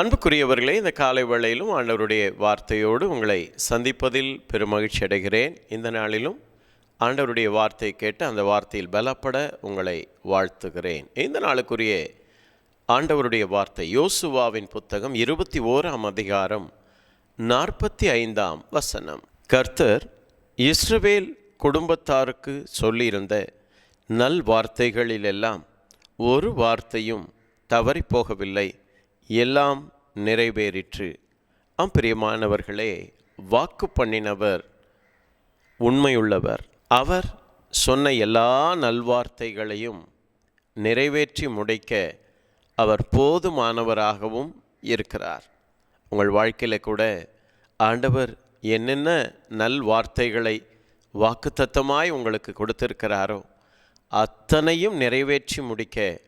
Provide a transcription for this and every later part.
அன்புக்குரியவர்களே இந்த காலை வேளையிலும் ஆண்டவருடைய வார்த்தையோடு உங்களை சந்திப்பதில் பெருமகிழ்ச்சி அடைகிறேன். இந்த நாளிலும் ஆண்டவருடைய வார்த்தை கேட்டு அந்த வார்த்தையில் பலப்பட உங்களை வாழ்த்துகிறேன். இந்த நாளுக்குரிய ஆண்டவருடைய வார்த்தை யோசுவாவின் புத்தகம் இருபத்தி ஓராம் அதிகாரம் நாற்பத்தி ஐந்தாம் வசனம். கர்த்தர் இஸ்ரவேல் குடும்பத்தாருக்கு சொல்லியிருந்த நல் வார்த்தைகளிலெல்லாம் ஒரு வார்த்தையும் தவறிப் போகவில்லை எல்லாம் நிறைவேறிற்று. அம்பிரியமானவர்களே வாக்கு பண்ணினவர் உண்மையுள்ளவர். அவர் சொன்ன எல்லா நல்வார்த்தைகளையும் நிறைவேற்றி முடிக்க அவர் போதுமானவராகவும் இருக்கிறார். உங்கள் வாழ்க்கையில் கூட ஆண்டவர் என்னென்ன நல் வார்த்தைகளை வாக்குத்தத்தமாய் உங்களுக்கு கொடுத்திருக்கிறாரோ அத்தனையும் நிறைவேற்றி முடிக்க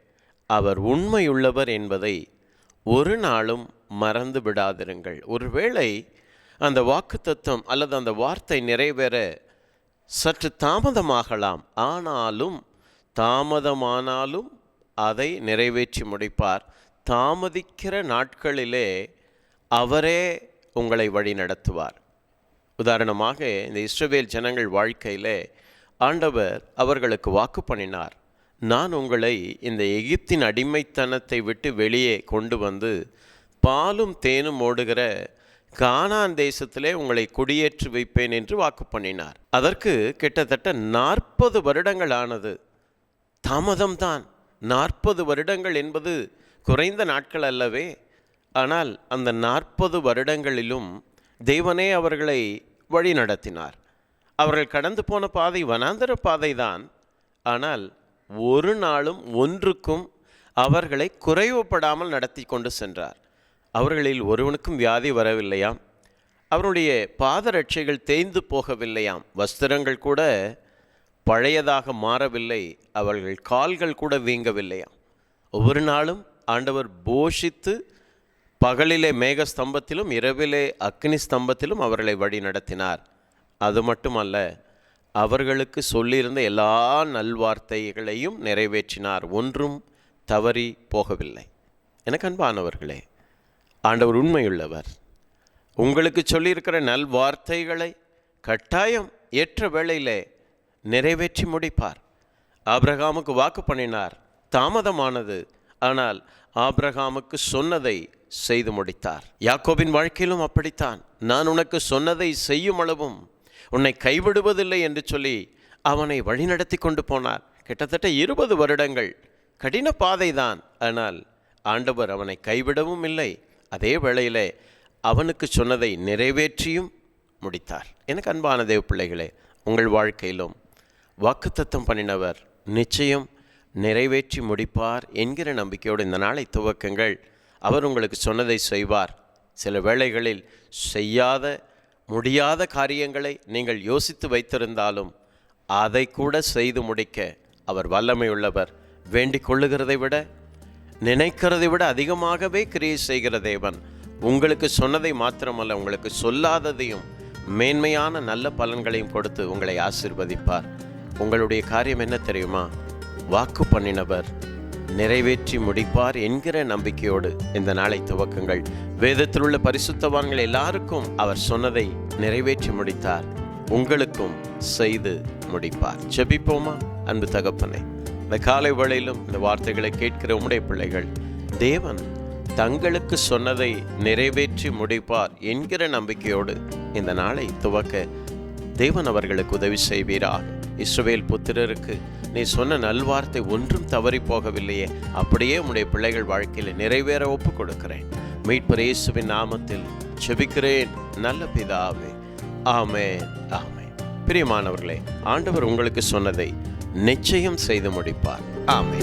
அவர் உண்மையுள்ளவர் என்பதை ஒரு நாளும் மறந்து விடாதிருங்கள். ஒருவேளை அந்த வாக்குத்தத்தம் அல்லது அந்த வார்த்தை நிறைவேற சற்று தாமதமாகலாம். ஆனாலும் தாமதமானாலும் அதை நிறைவேற்றி முடிப்பார். தாமதிக்கிற நாட்களிலே அவரே உங்களை வழி நடத்துவார். உதாரணமாக இந்த இஸ்ரவேல் ஜனங்கள் வாழ்க்கையிலே ஆண்டவர் அவர்களுக்கு வாக்கு பண்ணினார். நான் உங்களை இந்த எகிப்தின் அடிமைத்தனத்தை விட்டு வெளியே கொண்டு வந்து பாலும் தேனும் ஓடுகிற கானான் தேசத்திலே உங்களை குடியேற்றி வைப்பேன் என்று வாக்கு பண்ணினார். அதற்கு கிட்டத்தட்ட நாற்பது வருடங்கள் ஆனது. தாமதம்தான். நாற்பது வருடங்கள் என்பது குறைந்த நாட்கள் அல்லவே. ஆனால் அந்த நாற்பது வருடங்களிலும் தேவனே அவர்களை வழி நடத்தினார் அவர்கள் கடந்து போன பாதை வனாந்தர பாதைதான். ஆனால் ஒரு நாளும் ஒன்றுக்கும் அவர்களை குறைவுபடாமல் நடத்தி கொண்டு சென்றார். அவர்களில் ஒருவனுக்கும் வியாதி வரவில்லையாம். அவருடைய பாதரட்சைகள் தேய்ந்து போகவில்லையாம். வஸ்திரங்கள் கூட பழையதாக மாறவில்லை. அவர்கள் கால்கள் கூட வீங்கவில்லையாம். ஒவ்வொரு நாளும் ஆண்டவர் போஷித்து பகலிலே மேக ஸ்தம்பத்திலும் இரவிலே அக்னி ஸ்தம்பத்திலும் அவர்களை வழி நடத்தினார் அது மட்டுமல்ல அவர்களுக்கு சொல்லியிருந்த எல்லா நல்வார்த்தைகளையும் நிறைவேற்றினார். ஒன்றும் தவறி போகவில்லை. எனக்கு அன்பானவர்களே ஆண்டவர் உண்மையுள்ளவர். உங்களுக்கு சொல்லியிருக்கிற நல்வார்த்தைகளை கட்டாயம் ஏற்ற வேளையிலே நிறைவேற்றி முடிப்பார். ஆப்ரகாமுக்கு வாக்கு பண்ணினார். தாமதமானது. ஆனால் ஆப்ரகாமுக்கு சொன்னதை செய்து முடித்தார். யாக்கோபின் வாழ்க்கையிலும் அப்படித்தான். நான் உனக்கு சொன்னதை செய்யும் அளவும் உன்னை கைவிடுவதில்லை என்று சொல்லி அவனை வழிநடத்தி கொண்டு போனார். கிட்டத்தட்ட இருபது வருடங்கள். கடின பாதைதான். ஆனால் ஆண்டவர் அவனை கைவிடவும் இல்லை. அதே வேளையிலே அவனுக்கு சொன்னதை நிறைவேற்றியும் முடித்தார். எனக்கு அன்பான தேவ பிள்ளைகளே உங்கள் வாழ்க்கையிலும் வாக்குத்தத்தம் பண்ணினவர் நிச்சயம் நிறைவேற்றி முடிப்பார் என்கிற நம்பிக்கையோடு இந்த நாளை துவக்கங்கள். அவர் உங்களுக்கு சொன்னதை செய்வார். சில வேளைகளில் செய்யாத முடியாத காரியங்களை நீங்கள் யோசித்து வைத்திருந்தாலும் அதை கூட செய்து முடிக்க அவர் வல்லமையுள்ளவர். வேண்டிக் கொள்ளுகிறதை விட நினைக்கிறதை விட அதிகமாகவே கிரியை செய்கிற தேவன். உங்களுக்கு சொன்னதை மாத்திரமல்ல உங்களுக்கு சொல்லாததையும் மேன்மையான நல்ல பலன்களையும் கொடுத்து உங்களை ஆசிர்வதிப்பார். உங்களுடைய காரியம் என்ன தெரியுமா? வாக்கு பண்ணினவர். நிறைவேற்றி முடிப்பார் என்கிற நம்பிக்கையோடு இந்த நாளை துவக்குங்கள். வேதத்தில் உள்ள பரிசுத்தவான்கள் எல்லாருக்கும் அவர் சொன்னதை நிறைவேற்றி முடித்தார். உங்களுக்கும் செய்து முடிப்பார். செபிப்போமா அன்பு தகப்பனே இந்த காலை வேளையிலும் இந்த வார்த்தைகளை கேட்கிற உடைய பிள்ளைகள் தேவன் தங்களுக்கு சொன்னதை நிறைவேற்றி முடிப்பார் என்கிற நம்பிக்கையோடு இந்த நாளை துவக்க தேவன் அவர்களுக்கு உதவி செய்வீராக. இஸ்ரவேல் புத்திரருக்கு நீ சொன்ன நல்வார்த்தை ஒன்றும் தவறி போகவில்லையே. அப்படியே உடைய பிள்ளைகள் வாழ்க்கையில் நிறைவேற ஒப்பு கொடுக்கிறேன் மீட்பர் இயேசுவின் நாமத்தில் செபிக்கிறேன். நல்ல பிதாவே. ஆமே ஆமே பிரியமானவர்களே ஆண்டவர் உங்களுக்கு சொன்னதை நிச்சயம் செய்து முடிப்பார். ஆமே